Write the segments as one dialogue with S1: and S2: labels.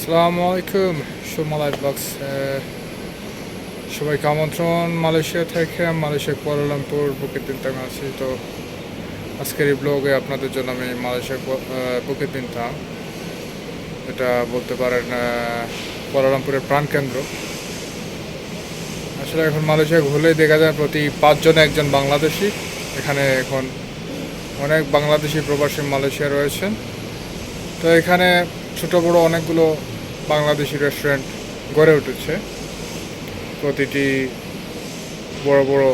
S1: আসসালামু আলাইকুম সুমালাই ব্লগস সবাইকে আমন্ত্রণ মালয়েশিয়া থেকে মালয়েশিয়া কুয়ালালামপুর বুকেট বিনতাম আছি। তো আজকের এই ব্লগে আপনাদের জন্য আমি মালয়েশিয়া বুকেট বিনতাম এটা বলতে পারেন কুয়ালালামপুরের প্রাণকেন্দ্র আসলে এখন মালয়েশিয়া ঘুরলেই দেখা যায় প্রতি পাঁচজনে একজন বাংলাদেশি। এখানে এখন অনেক বাংলাদেশি প্রবাসী মালয়েশিয়া রয়েছেন। তো এখানে ছোট বড় অনেকগুলো বাংলাদেশি রেস্টুরেন্ট গড়ে উঠেছে। প্রতিটি বড় বড়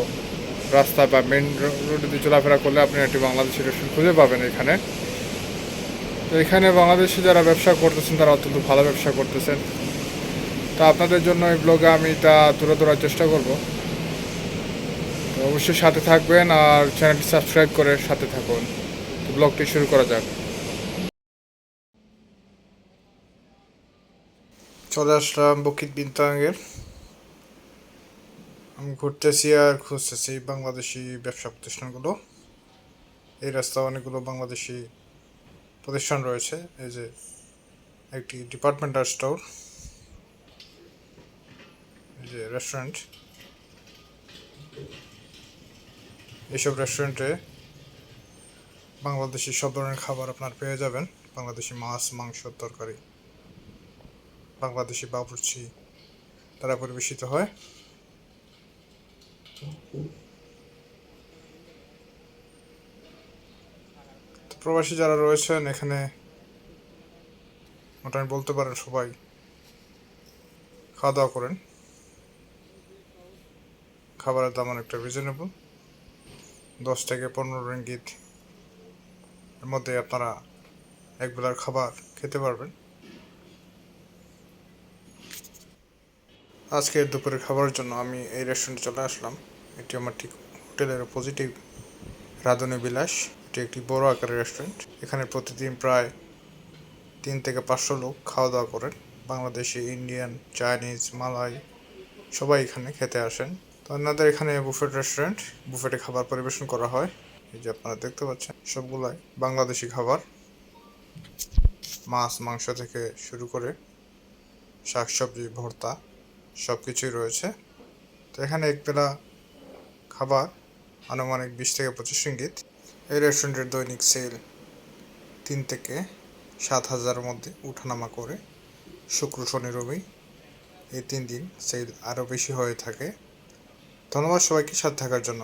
S1: রাস্তা বা মেন রোডে দিয়ে চলাফেরা করলে আপনি একটি বাংলাদেশি রেস্টুরেন্ট খুঁজে পাবেন এখানে। তো এখানে বাংলাদেশি যারা ব্যবসা করতেছেন, তারা অত্যন্ত ভালো ব্যবসা করতেছেন। তো আপনাদের জন্য এই ব্লগে আমি তা তুলে ধরার চেষ্টা করব। অবশ্যই সাথে থাকবেন আর চ্যানেলটি সাবস্ক্রাইব করে সাথে থাকুন। ব্লগটি শুরু করা যাক। চলে আসলাম বকিত বিনতাঙ্গের আমি ঘুরতেছি আর খুঁজতেছি বাংলাদেশি ব্যবসা প্রতিষ্ঠানগুলো। এই রাস্তা অনেকগুলো বাংলাদেশি প্রতিষ্ঠান রয়েছে। এই যে একটি ডিপার্টমেন্টাল স্টোর এই যে রেস্টুরেন্ট এইসব রেস্টুরেন্টে বাংলাদেশি সব ধরনের খাবার আপনার পেয়ে যাবেন। বাংলাদেশি মাছ, মাংস, তরকারি। বাংলাদেশি বাবুর্চি দ্বারা পরিবেশিত হয়। প্রবাসী যারা রয়েছেন, এখানে মোটামুটি বলতে পারেন সবাই খাওয়া দাওয়া করেন। খাবারের দাম অনেকটা রিজনেবল দশ থেকে পনেরো রিঙ্গিত এর মধ্যে আপনারা এক বেলার খাবার খেতে পারবেন। আজকে দুপুরের খাবারের জন্য আমি এই রেস্টুরেন্টে চলে আসলাম। এটি আমার ঠিক হোটেলের পজিটিভ রাধুনী বিলাস। এটি একটি বড় আকারের রেস্টুরেন্ট এখানে প্রতিদিন প্রায় তিন থেকে পাঁচশো লোক খাওয়া দাওয়া করেন। বাংলাদেশি ইন্ডিয়ান চাইনিজ মালাই সবাই এখানে খেতে আসেন। তো আপনাদের এখানে বুফেট রেস্টুরেন্ট বুফেটে খাবার পরিবেশন করা হয়। এই যে আপনারা দেখতে পাচ্ছেন, সবগুলাই বাংলাদেশি খাবার। মাছ, মাংস থেকে শুরু করে শাকসবজি, ভর্তা সব কিছুই রয়েছে। তো এখানে একবেলা খাবার, আনুমানিক বিশ থেকে পঁচিশ ইঙ্গিত এই রেস্টুরেন্টের দৈনিক সেল তিন থেকে সাত হাজারের মধ্যে উঠানামা করে। শুক্র, শনি, রবি এই তিন দিন সেল আরও বেশি হয়ে থাকে। ধন্যবাদ সবাইকে সাথে থাকার জন্য।